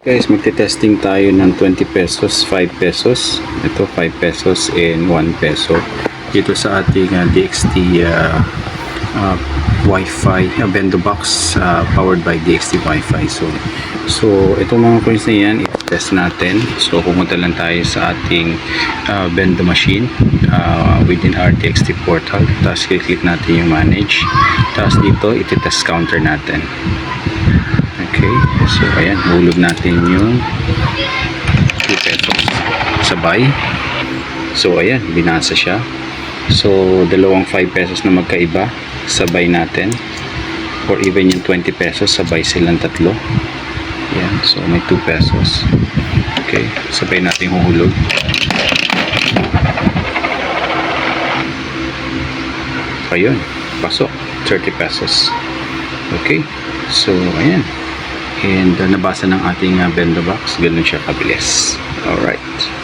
Guys, magte-testing tayo ng 20 pesos, 5 pesos. Ito 5 pesos and 1 peso. Dito sa ating uh, DXT uh, uh, Wi-Fi, uh, Bendo Box uh, powered by DXT Wi-Fi. So, so itong mga coins na yan, i-test natin. So, pumunta lang tayo sa ating uh, Bendo machine uh, within our DXT portal. Tapos, click natin yung manage. Tapos dito, iti-test counter natin. So ayan, hulog natin yung 2 pesos sabay. So ayan, binasa siya. So dalawang 5 pesos na magkaiba, sabay natin. Or even yung 20 pesos, sabay silang tatlo. Ayan, so may 2 pesos. Okay, sabay natin huhulog. Ayun, pasok. 30 pesos. Okay, so ayan. And uh, nabasa ng ating uh, bendo box, ganun siya kabilis. Alright.